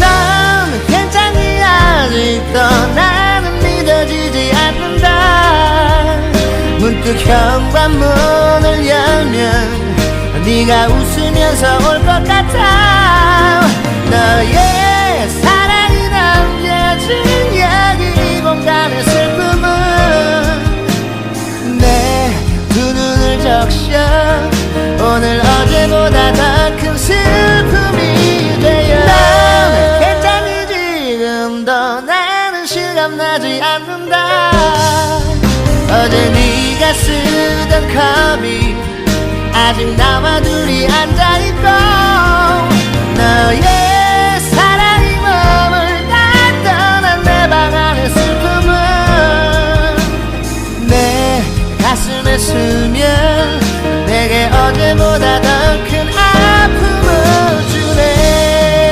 넌 괜찮니? 아직도 나는 믿어지지 않는다. 문득 현관문을 열면 네가 웃으면서 올 것 같아. 너의 사랑이 남겨진 여기 이 공간의 슬픔은 내 두 눈을 적셔. 오늘 지금도 나는 실감나지 않는다. 어제 네가 쓰던 컵이 아직 나와 둘이 앉아있고 너의 가슴에 스며 내게 어제보다 더